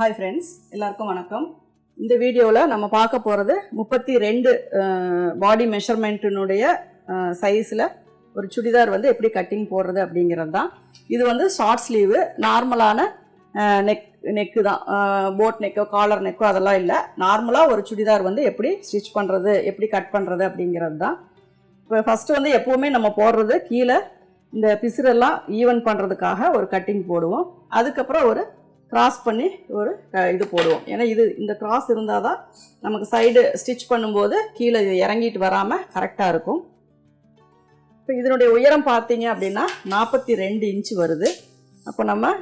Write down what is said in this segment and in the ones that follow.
Hi friends எல்லாருக்கும் வணக்கம். இந்த வீடியோவில் நம்ம பார்க்க போகிறது முப்பத்தி ரெண்டு பாடி மெஷர்மெண்ட்டினுடைய சைஸில் ஒரு சுடிதார் வந்து எப்படி கட்டிங் போடுறது அப்படிங்கிறது தான். இது வந்து ஷார்ட் ஸ்லீவு நார்மலான நெக் நெக்கு தான். போட் நெக்கோ காலர் நெக்கோ அதெல்லாம் இல்லை. நார்மலாக ஒரு சுடிதார் வந்து எப்படி ஸ்டிச் பண்ணுறது எப்படி கட் பண்ணுறது அப்படிங்கிறது தான். இப்போ ஃபஸ்ட்டு வந்து எப்போவுமே நம்ம போடுறது கீழே இந்த பிசுரெல்லாம் ஈவன் பண்ணுறதுக்காக ஒரு கட்டிங் போடுவோம். அதுக்கப்புறம் ஒரு கிராஸ் பண்ணி ஒரு இது போடுவோம். ஏன்னா இது இந்த கிராஸ் இருந்தால் தான் நமக்கு சைடு ஸ்டிச் பண்ணும்போது கீழே இறங்கிட்டு வராமல் கரெக்டாக இருக்கும். இப்போ இதனுடைய உயரம் பார்த்தீங்க அப்படின்னா நாற்பத்தி ரெண்டு இன்ச்சு வருது. அப்போ நம்ம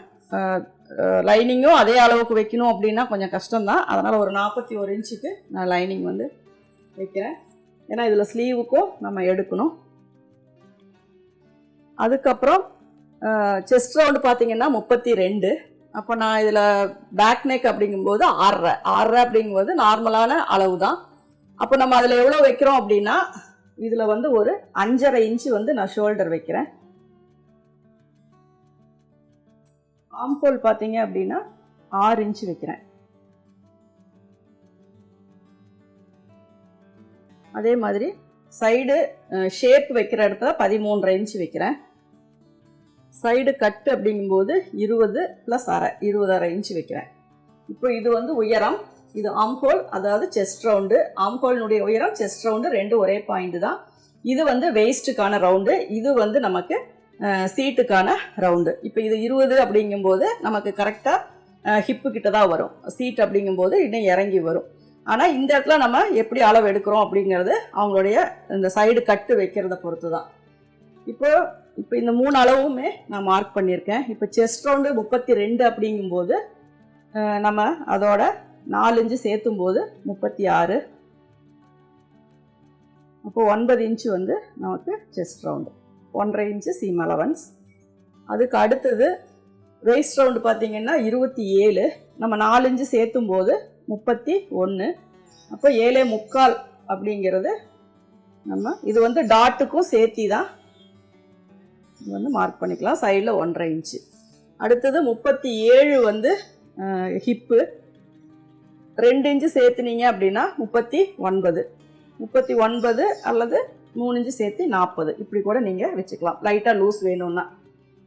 லைனிங்கும் அதே அளவுக்கு வைக்கணும் அப்படின்னா கொஞ்சம் கஷ்டம்தான். அதனால் ஒரு நாற்பத்தி ஒரு இன்ச்சுக்கு நான் லைனிங் வந்து வைக்கிறேன். ஏன்னா இதில் ஸ்லீவுக்கும் நம்ம எடுக்கணும். அதுக்கப்புறம் செஸ்ட் ரவுண்டு பார்த்தீங்கன்னா முப்பத்தி ரெண்டு. அப்போ நான் இதில் பேக் நெக் அப்படிங்கும்போது ஆறரை ஆறரை அப்படிங்கும்போது நார்மலான அளவு தான் அப்போ நம்ம அதில் எவ்வளோ வைக்கிறோம் அப்படின்னா இதில் வந்து ஒரு அஞ்சரை இன்ச்சு வந்து நான் ஷோல்டர் வைக்கிறேன். ஆம்போல் பார்த்தீங்க அப்படின்னா ஆறு இன்ச்சு வைக்கிறேன். அதே மாதிரி சைடு ஷேப் வைக்கிற இடத்துல பதிமூன்றரை இன்ச்சு வைக்கிறேன். சைடு கட்டு அப்படிங்கும்போது இருபது ப்ளஸ் அரை இருபதரை இன்ச்சு வைக்கிறேன். இப்போ இது வந்து உயரம் இது ஆம்ஹோல் அதாவது செஸ்ட் ரவுண்டு ஆம்ஹோலினுடைய உயரம் செஸ்ட் ரவுண்டு ரெண்டு ஒரே பாயிண்ட் தான். இது வந்து வேஸ்ட்டுக்கான ரவுண்டு இது வந்து நமக்கு சீட்டுக்கான ரவுண்டு இப்போ இது இருபது அப்படிங்கும்போது நமக்கு கரெக்டாக ஹிப்பு கிட்ட தான் வரும். சீட் அப்படிங்கும்போது இன்னும் இறங்கி வரும். ஆனால் இந்த இடத்துல நம்ம எப்படி அளவு எடுக்கிறோம் அப்படிங்கிறது அவங்களுடைய இந்த சைடு கட்டு வைக்கிறத பொறுத்து தான் இப்போ இப்போ இந்த மூணு அளவுமே நான் மார்க் பண்ணியிருக்கேன். இப்போ செஸ்ட் ரவுண்டு முப்பத்தி ரெண்டு அப்படிங்கும்போது நம்ம அதோட நாலு இன்ச்சு சேர்த்தும் போது முப்பத்தி ஆறு அப்போ ஒன்பது இன்ச்சு வந்து நமக்கு செஸ்ட் ரவுண்டு ஒன்றரை இன்ச்சு சீம் அலவன்ஸ் அதுக்கு அடுத்தது ரைஸ் ரவுண்டு பார்த்தீங்கன்னா இருபத்தி ஏழு நம்ம நாலு இன்ச்சு சேர்த்தும் போது முப்பத்தி ஒன்று அப்போ ஏழே முக்கால் அப்படிங்கிறது நம்ம இது வந்து டாட்டுக்கும் சேர்த்தி தான் இது வந்து மார்க் பண்ணிக்கலாம். சைடில் ஒன்றரை இன்ச்சு அடுத்தது முப்பத்தி ஏழு வந்து ஹிப்பு ரெண்டு இன்ச்சு சேர்த்துனீங்க அப்படின்னா முப்பத்தி ஒன்பது. முப்பத்தி ஒன்பது அல்லது மூணு இன்ச்சு சேர்த்து நாற்பது. இப்படி கூட நீங்கள் வச்சுக்கலாம். லைட்டாக லூஸ் வேணும்னா.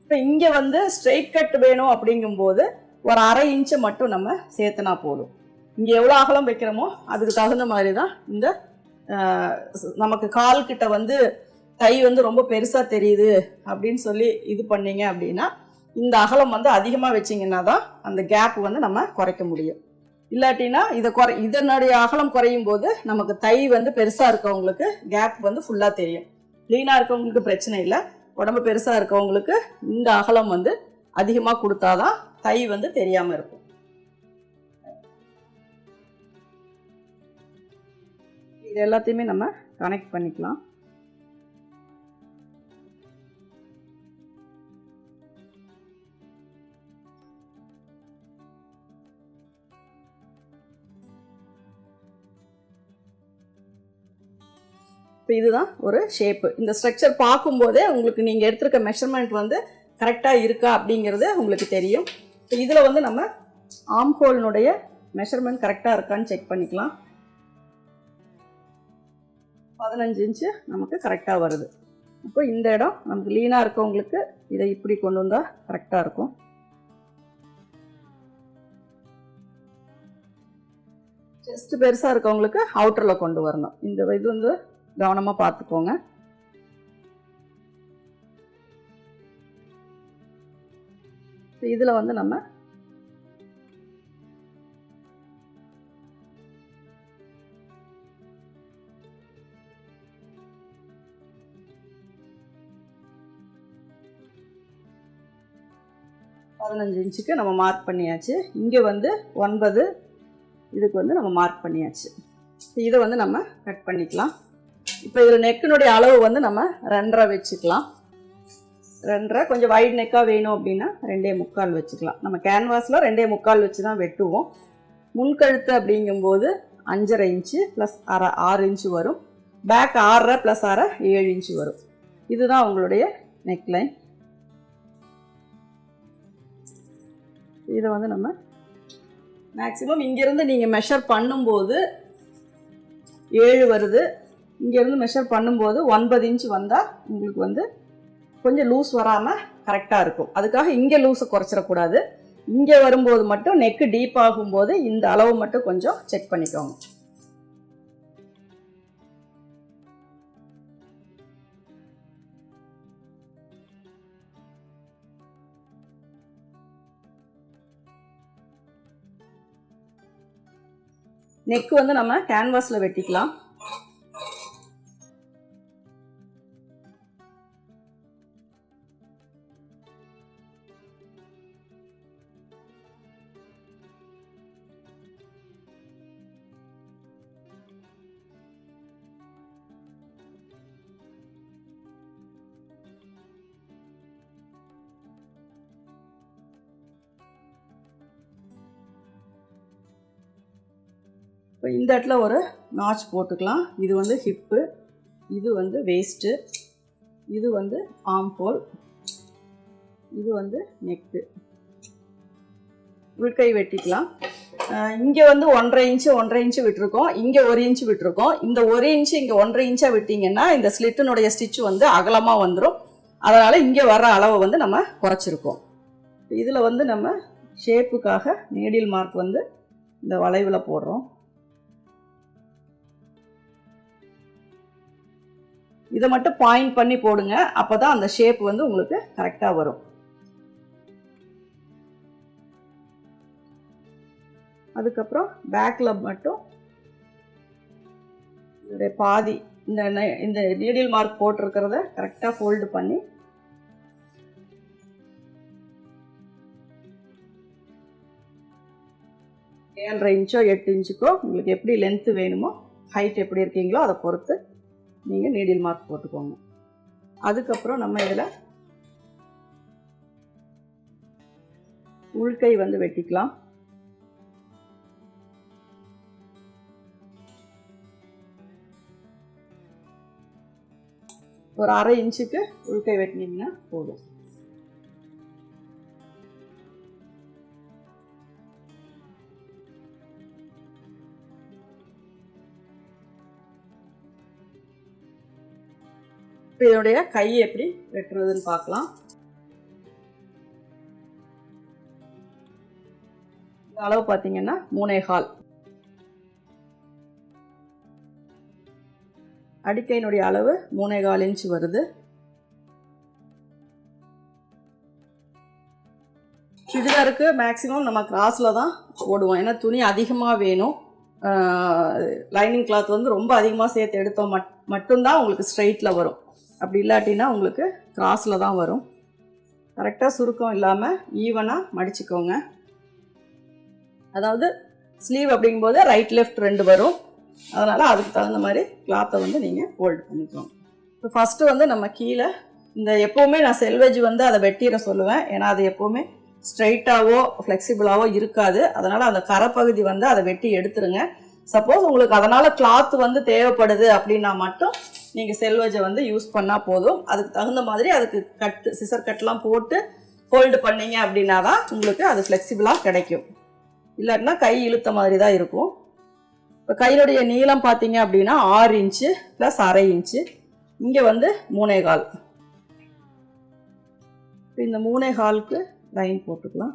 இப்போ இங்கே வந்து ஸ்ட்ரெயிட் கட் வேணும் அப்படிங்கும்போது ஒரு அரை இன்ச்சை மட்டும் நம்ம சேர்த்துனா போதும். இங்கே எவ்வளோ அகலம் வைக்கிறோமோ அதுக்கு தகுந்த மாதிரி தான் இந்த நமக்கு கால் கிட்ட வந்து கை வந்து ரொம்ப பெருசாக தெரியுது அப்படின்னு சொல்லி இது பண்ணீங்க அப்படின்னா இந்த அகலம் வந்து அதிகமாக வச்சிங்கன்னா தான் அந்த கேப் வந்து நம்ம குறைக்க முடியும். இல்லாட்டினா இதை குறை இதனுடைய அகலம் குறையும் போது நமக்கு தை வந்து பெருசாக இருக்கவங்களுக்கு கேப் வந்து ஃபுல்லாக தெரியும். லீனாக இருக்கவங்களுக்கு பிரச்சனை இல்லை. உடம்பு பெருசாக இருக்கவங்களுக்கு இந்த அகலம் வந்து அதிகமாக கொடுத்தாதான் தை வந்து தெரியாமல் இருக்கும். இது எல்லாத்தையுமே நம்ம கனெக்ட் பண்ணிக்கலாம். இப்போ இதுதான் ஒரு ஷேப்பு இந்த ஸ்ட்ரக்சர் பார்க்கும்போதே உங்களுக்கு நீங்கள் எடுத்திருக்க மெஷர்மெண்ட் வந்து கரெக்டாக இருக்கா அப்படிங்கிறது உங்களுக்கு தெரியும். இப்போ இதில் வந்து நம்ம ஆம்ஹோலினுடைய மெஷர்மெண்ட் கரெக்டாக இருக்கான்னு செக் பண்ணிக்கலாம். பதினஞ்சு இன்ச்சு நமக்கு கரெக்டாக வருது. அப்போ இந்த இடம் நமக்கு லீனாக இருக்கவங்களுக்கு இதை இப்படி கொண்டு வந்தால் கரெக்டாக இருக்கும். செஸ்ட் பெருசாக இருக்கவங்களுக்கு அவுட்டரில் கொண்டு வரணும். இந்த இது வந்து கவனமாக பார்த்துக்கோங்க. இதில் வந்து நம்ம பதினஞ்சு இன்ச்சுக்கு நம்ம மார்க் பண்ணியாச்சு. இங்கே வந்து ஒன்பது இதுக்கு வந்து நம்ம மார்க் பண்ணியாச்சு. இதை வந்து நம்ம கட் பண்ணிக்கலாம். இப்போ இதில் நெக்கினுடைய அளவு வந்து நம்ம ரெண்டரை வச்சுக்கலாம். ரெண்டரை கொஞ்சம் வைட் நெக்காக வேணும் அப்படின்னா ரெண்டே முக்கால் வச்சுக்கலாம். நம்ம கேன்வாஸில் ரெண்டே முக்கால் வச்சு தான் வெட்டுவோம் முன்கழுத்து அப்படிங்கும்போது அஞ்சரை இன்ச்சு ப்ளஸ் அரை ஆறு இன்ச்சு வரும். பேக் ஆறரை ப்ளஸ் அரை ஏழு இன்ச்சு வரும். இதுதான் உங்களுடைய நெக்லைன் இதை வந்து நம்ம மேக்ஸிமம் இங்கேருந்து நீங்கள் மெஷர் பண்ணும்போது ஏழு வருது. இங்கேருந்து மெஷர் பண்ணும்போது ஒன்பது இன்ச் வந்தால் உங்களுக்கு வந்து கொஞ்சம் லூஸ் வராமல் கரெக்டாக இருக்கும். அதுக்காக இங்கே லூஸை குறைச்சிடக்கூடாது. இங்கே வரும்போது மட்டும் நெக்கு டீப் ஆகும்போது இந்த அளவு மட்டும் கொஞ்சம் செக் பண்ணிக்கோங்க. நெக்கு வந்து நம்ம கேன்வாஸில் வெட்டிக்கலாம். இப்போ இந்த இடத்துல ஒரு நாச் போட்டுக்கலாம். இது வந்து ஹிப்பு இது வந்து வேஸ்ட்டு இது வந்து ஆம்போல் இது வந்து நெக்கு உள்கை வெட்டிக்கலாம். இங்கே வந்து ஒன்றரை இன்ச்சு ஒன்றரை இன்ச்சு விட்டுருக்கோம். இங்கே ஒரு இன்ச்சு விட்டுருக்கோம். இந்த ஒரு இன்ச்சு இங்கே ஒன்றரை இன்ச்சாக விட்டிங்கன்னா இந்த ஸ்லிட்டினுடைய ஸ்டிச் வந்து அகலமாக வந்துடும் அதனால் இங்கே வர்ற அளவை வந்து நம்ம குறைச்சிருக்கோம். இதில் வந்து நம்ம ஷேப்புக்காக நீடில் மார்க் வந்து இந்த வளைவில் போடுறோம். இதை மட்டும் பாயிண்ட் பண்ணி போடுங்க. அப்போ தான் அந்த ஷேப் வந்து உங்களுக்கு கரெக்டாக வரும். அதுக்கப்புறம் பேக்கில் மட்டும் இதோடைய பாதி இந்த நெ- இந்த நீடில் மார்க் போட்டிருக்கிறத கரெக்டாக ஃபோல்டு பண்ணி ஏழரை இன்ச்சோ எட்டு இன்ச்சுக்கோ உங்களுக்கு எப்படி லென்த்து வேணுமோ ஹைட் எப்படி இருக்கீங்களோ அதை பொறுத்து நீங்கள் நீடில் மார்க் போட்டுக்கோங்க. அதுக்கப்புறம் நம்ம இதில் உள்கை வந்து வெட்டிக்கலாம். ஒரு அரை இன்ச்சுக்கு உள்கை வெட்டினீங்கன்னா போதும். இப்போ இதனுடைய கை எப்படி வெட்டுறதுன்னு பார்க்கலாம். இந்த அளவு பார்த்தீங்கன்னா மூணே கால். அடிக்கையினுடைய அளவு மூணே கால் இன்ச் வருது. சுடிதாருக்கு மேக்ஸிமம் நம்ம கிராஸில் தான் போடுவோம். ஏன்னா துணி அதிகமாக வேணும். லைனிங் கிளாத் வந்து ரொம்ப அதிகமாக சேர்த்து எடுத்தோம். மட் மட்டும்தான் உங்களுக்கு ஸ்ட்ரைட்டில் வரும். அப்படி இல்லாட்டினா உங்களுக்கு கிராஸில் தான் வரும். கரெக்டாக சுருக்கம் இல்லாமல் ஈவனாக மடிச்சுக்கோங்க. அதாவது ஸ்லீவ் அப்படிங்கும்போது ரைட் லெஃப்ட் ரெண்டு வரும். அதனால் அதுக்கு தகுந்த மாதிரி கிளாத்தை வந்து நீங்கள் ஹோல்டு பண்ணிக்கோங்க. இப்போ ஃபஸ்ட்டு வந்து நம்ம கீழே இந்த எப்போவுமே நான் செல்வேஜ் வந்து அதை வெட்டிட சொல்லுவேன். ஏன்னா அது எப்போவுமே ஸ்ட்ரைட்டாகவோ ஃப்ளெக்சிபிளாகவோ இருக்காது. அதனால் அந்த கரைப்பகுதி வந்து அதை வெட்டி எடுத்துருங்க. சப்போஸ் உங்களுக்கு அதனால் கிளாத் வந்து தேவைப்படுது அப்படின்னா மட்டும் நீங்கள் செல்வஜை வந்து யூஸ் பண்ணால் போதும். அதுக்கு தகுந்த மாதிரி அதுக்கு கட் சிசர் கட்லாம் போட்டு ஃபோல்டு பண்ணீங்க அப்படின்னா தான் உங்களுக்கு அது ஃப்ளெக்சிபிளாக கிடைக்கும். இல்லாட்டினா கை இழுத்த மாதிரி தான் இருக்கும். இப்போ கையினுடைய நீளம் பார்த்தீங்க அப்படின்னா ஆறு இன்ச்சு ப்ளஸ் அரை இன்ச்சு. இங்கே வந்து மூணே கால். இப்போ இந்த மூணே காலுக்கு லைன் போட்டுக்கலாம்.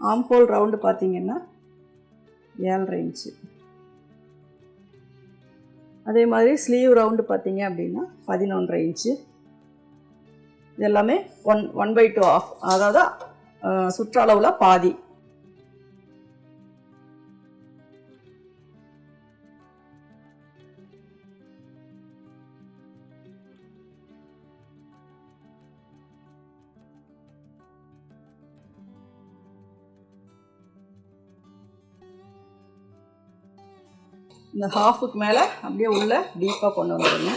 ஆம்போல் ரவுண்டு பார்த்தீங்கன்னா ஏழரை இன்ச்சு. அதே மாதிரி ஸ்லீவ் ரவுண்டு பார்த்தீங்க அப்படின்னா பதினொன்றரை இன்ச்சு இதெல்லாமே one one by two half அதாவது சுற்றளவில் பாதி. இந்த ஹாஃபுக்கு மேலே அப்படியே உள்ள டீப்பாக கொண்டு வந்துடுங்க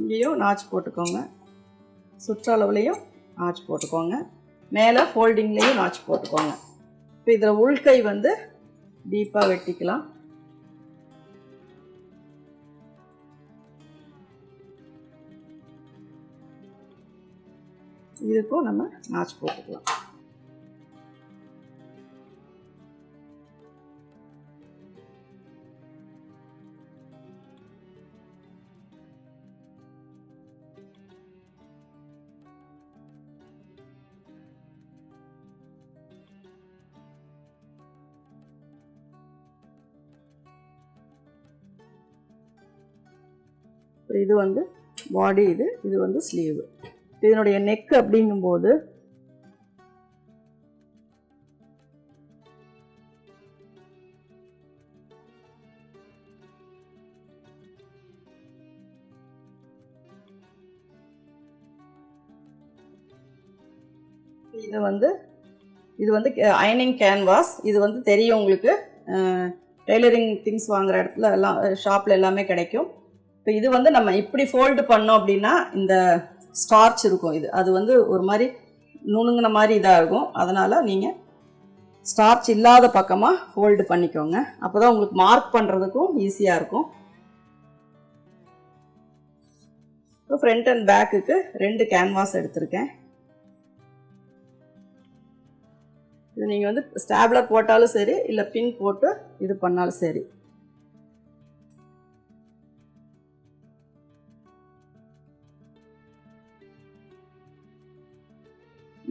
இங்கேயும் நாச் போட்டுக்கோங்க. சுற்றளவுலேயும் நாச் போட்டுக்கோங்க. மேலே ஃபோல்டிங்லேயும் நாச் போட்டுக்கோங்க. இப்போ இதில் உள்கை வந்து டீப்பாக வெட்டிக்கலாம். இதுக்கும் நம்ம நாச் போட்டுக்கலாம். இது வந்து பாடி இது இது வந்து ஸ்லீவு இதனுடைய நெக் அப்படிங்கும்போது இது வந்து இது வந்து அயனிங் கேன்வாஸ் இது வந்து தெரியும் உங்களுக்கு. டெய்லரிங் திங்ஸ் வாங்குற இடத்துல எல்லாம் ஷாப்பில் எல்லாமே கிடைக்கும். இப்போ இது வந்து நம்ம இப்படி ஃபோல்டு பண்ணோம் அப்படின்னா இந்த ஸ்டார்ச் இருக்கும் இது. அது வந்து ஒரு மாதிரி நுணுங்கின மாதிரி இதாக இருக்கும். அதனால் நீங்கள் ஸ்டார்ச் இல்லாத பக்கமாக ஃபோல்டு பண்ணிக்கோங்க. அப்போ தான் உங்களுக்கு மார்க் பண்ணுறதுக்கும் ஈஸியாக இருக்கும். இப்போ ஃப்ரண்ட் அண்ட் பேக்குக்கு ரெண்டு கேன்வாஸ் எடுத்திருக்கேன். இது நீங்கள் வந்து ஸ்டாப்லர் போட்டாலும் சரி இல்லை பின் போட்டு இது பண்ணாலும் சரி.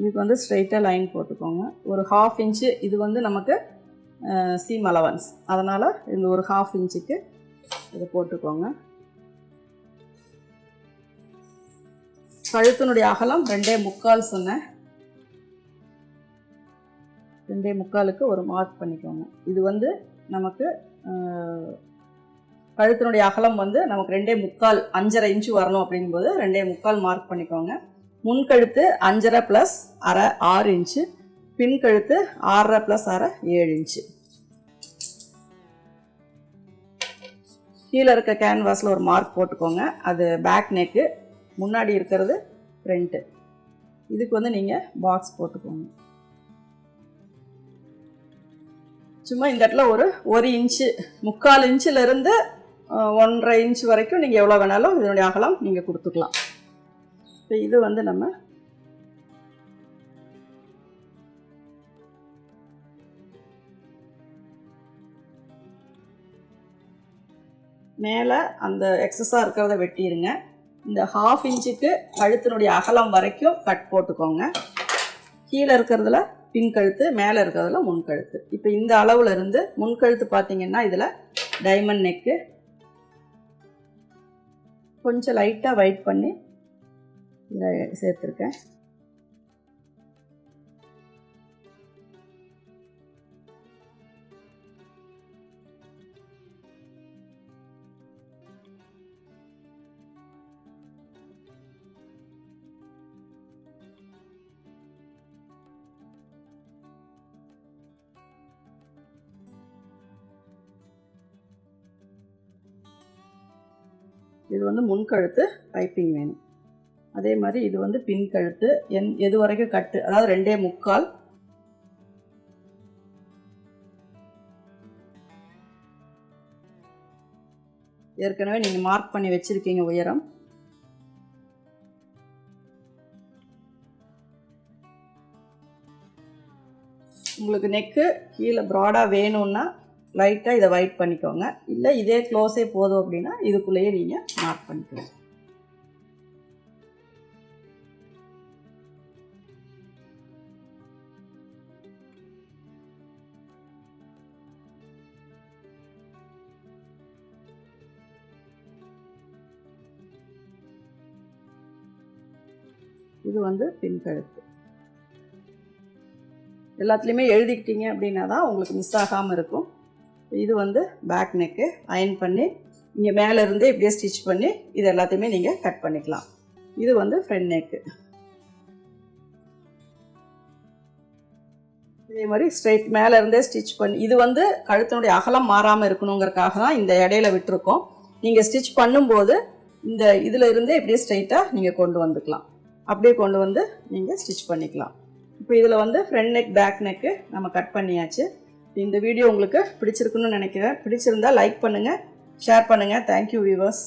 இதுக்கு வந்து ஸ்ட்ரைட்டாக லைன் போட்டுக்கோங்க. ஒரு ஹாஃப் இன்ச்சு இது வந்து நமக்கு சீம் அலவன்ஸ் அதனால் இந்த ஒரு ஹாஃப் இன்ச்சுக்கு இதை போட்டுக்கோங்க. கழுத்தினுடைய அகலம் ரெண்டே முக்கால் சொன்னேன் ரெண்டே முக்காலுக்கு ஒரு மார்க் பண்ணிக்கோங்க. இது வந்து நமக்கு கழுத்தினுடைய அகலம் வந்து நமக்கு ரெண்டே முக்கால் அஞ்சரை இன்ச்சு வரணும் அப்படிங்கும்போது ரெண்டே முக்கால் மார்க் பண்ணிக்கோங்க. முன்கழுத்து அஞ்சரை ப்ளஸ் அரை ஆறு இன்ச்சு பின் கழுத்து ஆறரை ப்ளஸ் அரை ஏழு இன்ச்சு. கீழே இருக்க கேன்வாஸில் ஒரு மார்க் போட்டுக்கோங்க. அது பேக் நெக்கு முன்னாடி இருக்கிறது ஃப்ரண்ட்டு இதுக்கு வந்து நீங்கள் பாக்ஸ் போட்டுக்கோங்க. சும்மா இந்த இடத்துல ஒரு ஒரு இன்ச்சு முக்கால் இன்ச்சிலேருந்து ஒன்றரை இன்ச் வரைக்கும் நீங்கள் எவ்வளோ வேணாலும் இதனுடைய அகலம் நீங்கள் கொடுத்துக்கலாம். இப்போ இது வந்து நம்ம மேலே அந்த எக்ஸஸாக இருக்கிறத வெட்டிடுங்க. இந்த ஹாஃப் இன்ச்சுக்கு கழுத்தினுடைய அகலம் வரைக்கும் கட் போட்டுக்கோங்க. கீழே இருக்கிறதுல பின் கழுத்து மேலே இருக்கிறதுல முன் கழுத்து. இப்போ இந்த அளவில் இருந்து முன் கழுத்து பார்த்தீங்கன்னா இதில் டைமண்ட் நெக்கு கொஞ்சம் லைட்டாக வைட் பண்ணி இதில் சேர்த்துருக்கேன். இது வந்து முன்கழுத்து பைப்பிங் வேணும் அதே மாதிரி இது வந்து பின் கழுத்து என் எது வரைக்கும் கட்டு அதாவது ரெண்டே முக்கால். ஏற்கனவே நீங்கள் மார்க் பண்ணி வச்சுருக்கீங்க உயரம். உங்களுக்கு நெக்கு கீழே ப்ராடாக வேணும்னா லைட்டாக இதை வைட் பண்ணிக்கோங்க. இல்லை இதே க்ளோஸே போதும் அப்படின்னா இதுக்குள்ளேயே நீங்கள் மார்க் பண்ணிக்கோங்க. இது வந்து பின் கழுத்து. எல்லாத்துலேயுமே எழுதிக்கிட்டீங்க அப்படின்னா தான் உங்களுக்கு மிஸ் ஆகாமல் இருக்கும். இது வந்து பேக் நெக்கு அயன் பண்ணி இங்கே மேலே இருந்தே இப்படியே ஸ்டிச் பண்ணி இது எல்லாத்தையுமே நீங்கள் கட் பண்ணிக்கலாம். இது வந்து ஃப்ரண்ட் நெக்கு இதே மாதிரி ஸ்ட்ரைட் மேலே இருந்தே ஸ்டிச் பண்ணி இது வந்து கழுத்தினுடைய அகலம் மாறாமல் இருக்கணுங்கிறதுக்காக தான் இந்த இடையில விட்டுருக்கோம். நீங்கள் ஸ்டிச் பண்ணும்போது இந்த இதில் இருந்தே இப்படியே ஸ்ட்ரைட்டாக நீங்கள் கொண்டு வந்துக்கலாம். அப்படியே கொண்டு வந்து நீங்கள் ஸ்டிச் பண்ணிக்கலாம். இப்போ இதில் வந்து ஃப்ரண்ட் நெக் பேக் நெக்கு நம்ம கட் பண்ணியாச்சு. இந்த வீடியோ உங்களுக்கு பிடிச்சிருக்குன்னு நினைக்கிறேன். பிடிச்சிருந்தா லைக் பண்ணுங்கள் ஷேர் பண்ணுங்கள் தேங்க்யூ வியூவர்ஸ்